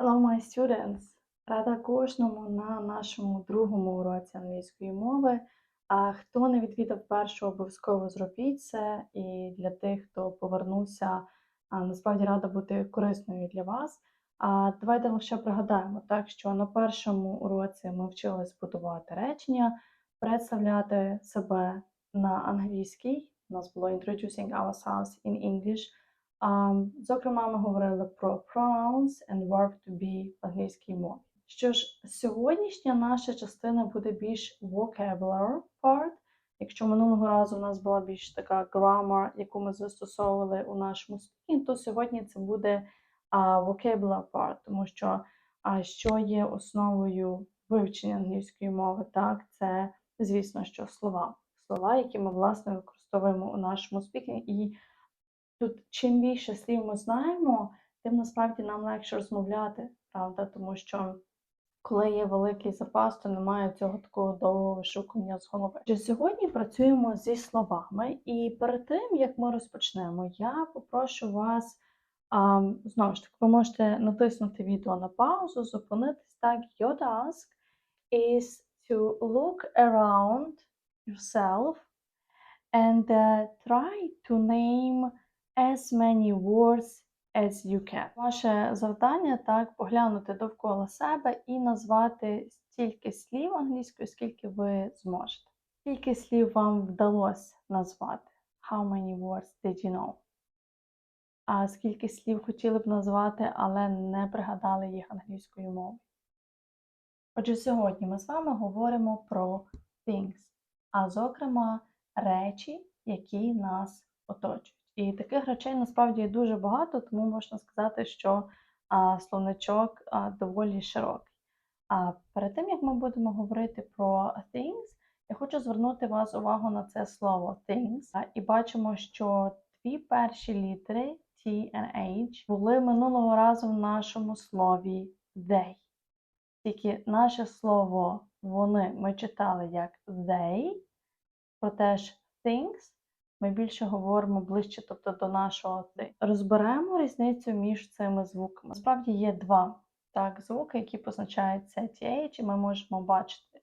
Hello, my students! Рада кожному на нашому другому уроці англійської мови. А хто не відвідав першу, обов'язково зробіть це. І для тих, хто повернувся, насправді рада бути корисною для вас. А давайте лише пригадаємо, так, що на першому уроці ми вчились будувати речення, представляти себе на англійській. У нас було Introducing ourselves in English. Зокрема, ми говорили про pronouns and verb to be в англійській мові. Що ж, сьогоднішня наша частина буде більш vocabulary part. Якщо минулого разу у нас була більш така grammar, яку ми застосовували у нашому спілкуванні, то сьогодні це буде vocabulary part, тому що що є основою вивчення англійської мови, так, це, звісно, що слова. Слова, які ми, власне, використовуємо у нашому спікінгі. Тут чим більше слів ми знаємо, тим насправді нам легше розмовляти, правда? Тому що коли є великий запас, то немає цього такого довгого вишукування з голови. Отже, сьогодні працюємо зі словами, і перед тим як ми розпочнемо, я попрошу вас а, знову ж таки, ви можете натиснути відео на паузу, зупинитись так. Your task is to look around yourself and uh, try to name as many words as you can. Ваше завдання так поглянути довкола себе і назвати стільки слів англійською, скільки ви зможете. Скільки слів вам вдалося назвати? How many words did you know? А скільки слів хотіли б назвати, але не пригадали їх англійською мовою? Отже, сьогодні ми з вами говоримо про things, а зокрема речі, які нас оточують. І таких речей насправді дуже багато, тому можна сказати, що а, словничок а, доволі широкий. А перед тим, як ми будемо говорити про things, я хочу звернути вас увагу на це слово things. А, І бачимо, що дві перші літери T and H були минулого разу в нашому слові they. Тільки наше слово вони ми читали як they, проте ж things ми більше говоримо ближче, тобто до нашого ти. Розберемо різницю між цими звуками. Насправді є два так, звуки, які позначаються TH, і ми можемо бачити.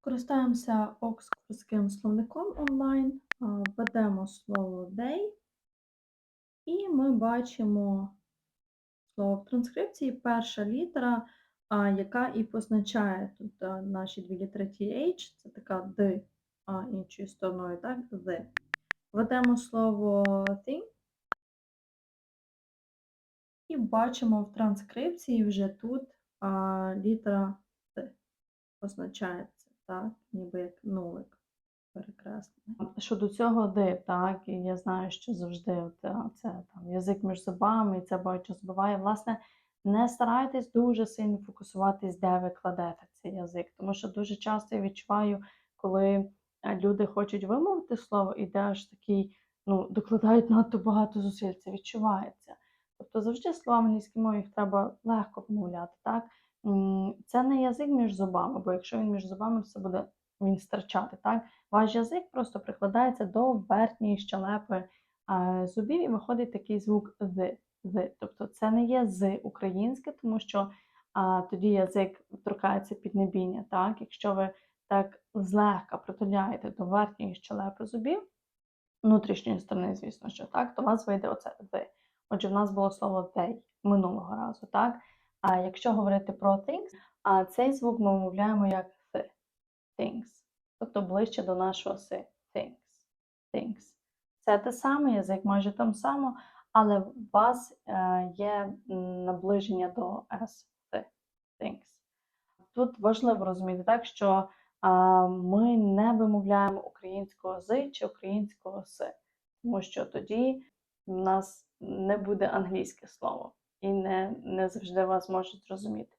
Користаємося оксфордським словником онлайн, введемо слово day, і ми бачимо слово в транскрипції перша літера, яка і позначає тут наші дві літери TH, це така D а іншою стороною, так, the. Введемо слово thing і бачимо в транскрипції вже тут а, літера Т позначається, так, ніби як нулик перекреслений. Щодо цього D, так, і я знаю, що завжди от, це там язик між зубами, і це багато збиває. Власне, не старайтесь дуже сильно фокусуватись, де ви кладете цей язик, тому що дуже часто я відчуваю, коли люди хочуть вимовити слово, і де аж такий, ну, докладають надто багато зусиль, це відчувається. Тобто завжди слова в англійській мові їх треба легко вимовляти. так? Це не язик між зубами, бо якщо він між зубами, все буде він стирчати. так? Ваш язик просто прикладається до верхньої щелепи зубів і виходить такий звук з. з. Тобто це не є з українське, тому що а, тоді язик торкається піднебіння. так? Якщо ви так злегка притуляєте до верхньої щелепи зубів, внутрішньої сторони, звісно, що так, то у вас вийде оце «the». Отже, в нас було слово they минулого разу, так? А якщо говорити про things, а цей звук ми вимовляємо як «th», things, тобто ближче до нашого «си» things, things. Це те саме, язик майже там само, але у вас е, є наближення до S, «the», things. Тут важливо розуміти так, що ми не вимовляємо українського з чи українського с, тому що тоді в нас не буде англійське слово і не не завжди вас можуть зрозуміти.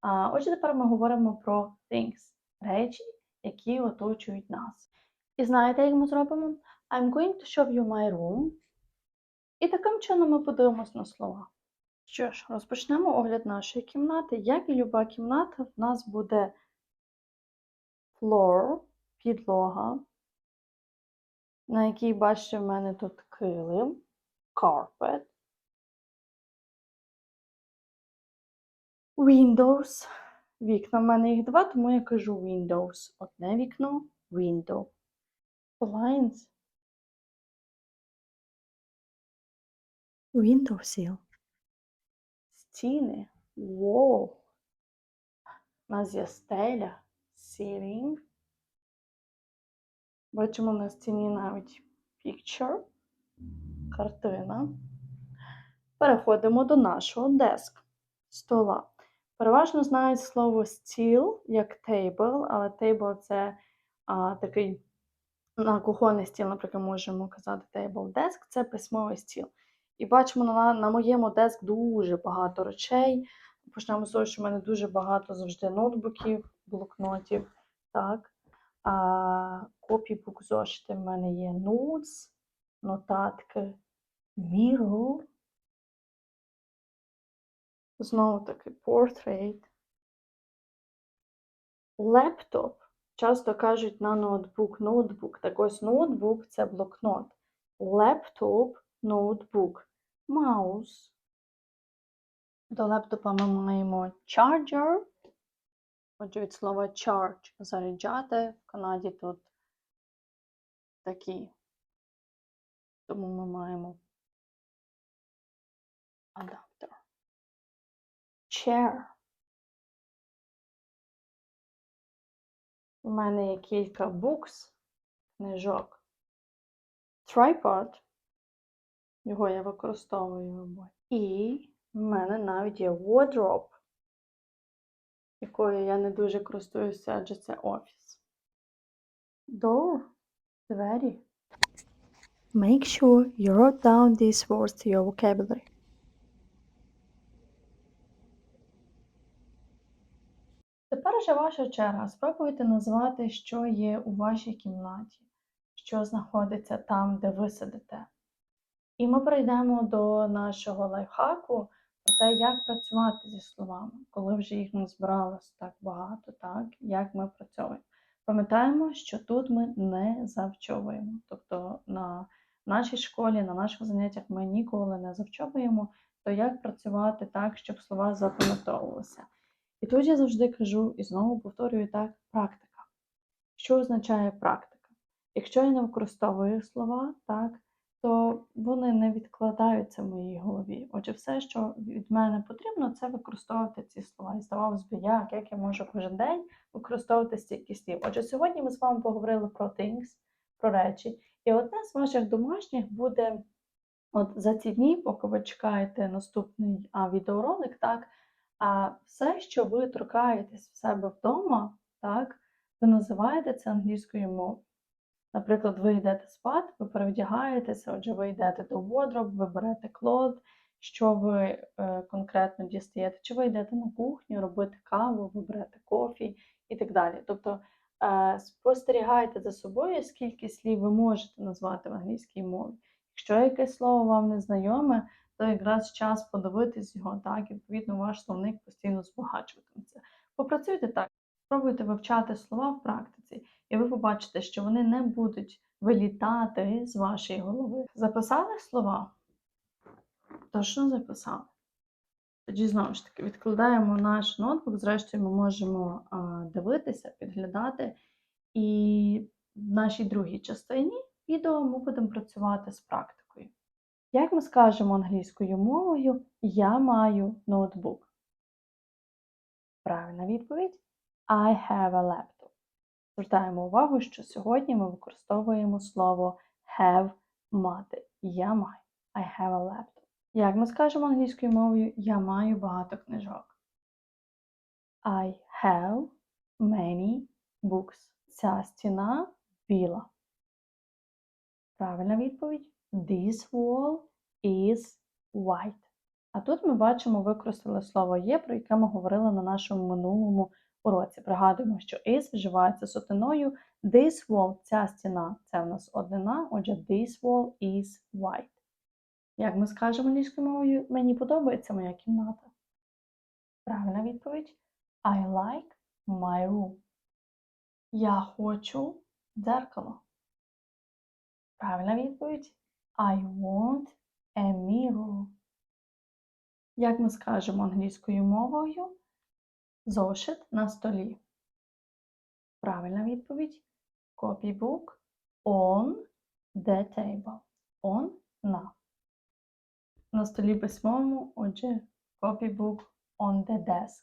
А, Отже, тепер ми говоримо про things, речі, які оточують нас. І знаєте, як ми зробимо? I'm going to show you my room. І таким чином ми подивимось на слова. Що ж, розпочнемо огляд нашої кімнати. Як і люба кімната, в нас буде floor, підлога, на якій, бачите, в мене тут килим, carpet. Windows. Вікна в мене їх два, тому я кажу Windows. Одне вікно window. Blinds. Windowsill. Стіни. Wall. У нас є стеля. Ceiling. Бачимо на стіні навіть picture. Картина. Переходимо до нашого desk. Стола. Переважно знають слово steel як table, але table це а, такий на кухонний стіл, наприклад, можемо казати table desk, це письмовий стіл. І бачимо на, на моєму деск дуже багато речей. Почнемо з того, що в мене дуже багато завжди ноутбуків, блокнотів. Так. А, копібук зошити в мене є notes, нотатки, mirror. Знову таки portrait. Лептоп. Часто кажуть на ноутбук, ноутбук. Так ось ноутбук це блокнот. Лептоп, ноутбук. Маус. До лептопа ми маємо charger. Отже, від слова charge заряджати. В Канаді тут такі. Тому ми маємо адаптер. Chair. У мене є кілька books, книжок. Tripod. Його я використовую. І в мене навіть є wardrobe, якою я не дуже користуюся, адже це офіс. Door. Двері. Make sure you wrote down these words to your vocabulary. Тепер вже ваша черга. Спробуйте назвати, що є у вашій кімнаті, що знаходиться там, де ви сидите. І ми перейдемо до нашого лайфхаку про те, як працювати зі словами, коли вже їх назбиралось так багато, так, як ми працюємо. Пам'ятаємо, що тут ми не завчовуємо. Тобто на нашій школі, на наших заняттях ми ніколи не завчовуємо, то як працювати так, щоб слова запам'ятовувалися. І тут я завжди кажу і знову повторюю так, практика. Що означає практика? Якщо я не використовую слова, так, то вони не відкладаються в моїй голові. Отже, все, що від мене потрібно, це використовувати ці слова. І здавалось би, як, як я можу кожен день використовувати стільки слів. Отже, сьогодні ми з вами поговорили про things, про речі. І одне з ваших домашніх буде от за ці дні, поки ви чекаєте наступний а, відеоролик, так, а все, що ви торкаєтесь в себе вдома, так, ви називаєте це англійською мовою. Наприклад, ви йдете спати, ви перевдягаєтеся, отже, ви йдете до wardrobe, ви берете клод, що ви е, конкретно дістаєте, чи ви йдете на кухню, робити каву, ви берете кофі і так далі. Тобто е, спостерігайте за собою, скільки слів ви можете назвати в англійській мові. Якщо якесь слово вам не знайоме, то якраз час подивитись його, так, і відповідно ваш словник постійно збагачуватиметься. Попрацюйте так, спробуйте вивчати слова в практиці, і ви побачите, що вони не будуть вилітати з вашої голови. Записали слова? Точно записали. Тоді, знову ж таки, відкладаємо наш ноутбук, зрештою, ми можемо дивитися, підглядати. І в нашій другій частині відео ми будемо працювати з практикою. Як ми скажемо англійською мовою, я маю ноутбук? Правильна відповідь I have a laptop. Звертаємо увагу, що сьогодні ми використовуємо слово have мати. Я маю. I have a laptop. Як ми скажемо англійською мовою, я маю багато книжок. I have many books. Ця стіна біла. Правильна відповідь. This wall is white. А тут ми бачимо, використали слово є, про яке ми говорили на нашому минулому уроці. Пригадуємо, що is вживається сотиною. This wall, ця стіна, це у нас однина, отже, this wall is white. Як ми скажемо англійською мовою, мені подобається моя кімната. Правильна відповідь. I like my room. Я хочу дзеркало. Правильна відповідь. I want a mirror. Як ми скажемо англійською мовою, Зошит на столі. Правильна відповідь. Copybook on the table. On на. На столі письмовому, отже, copybook on the desk.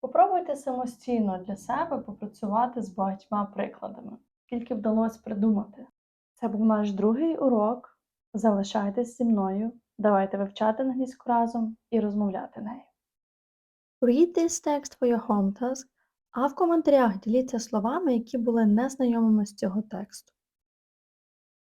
Попробуйте самостійно для себе попрацювати з багатьма прикладами, скільки вдалося придумати. Це був наш другий урок. Залишайтесь зі мною. Давайте вивчати англійську разом і розмовляти нею. Read this text for your home task, а в коментарях діліться словами, які були незнайомими з цього тексту.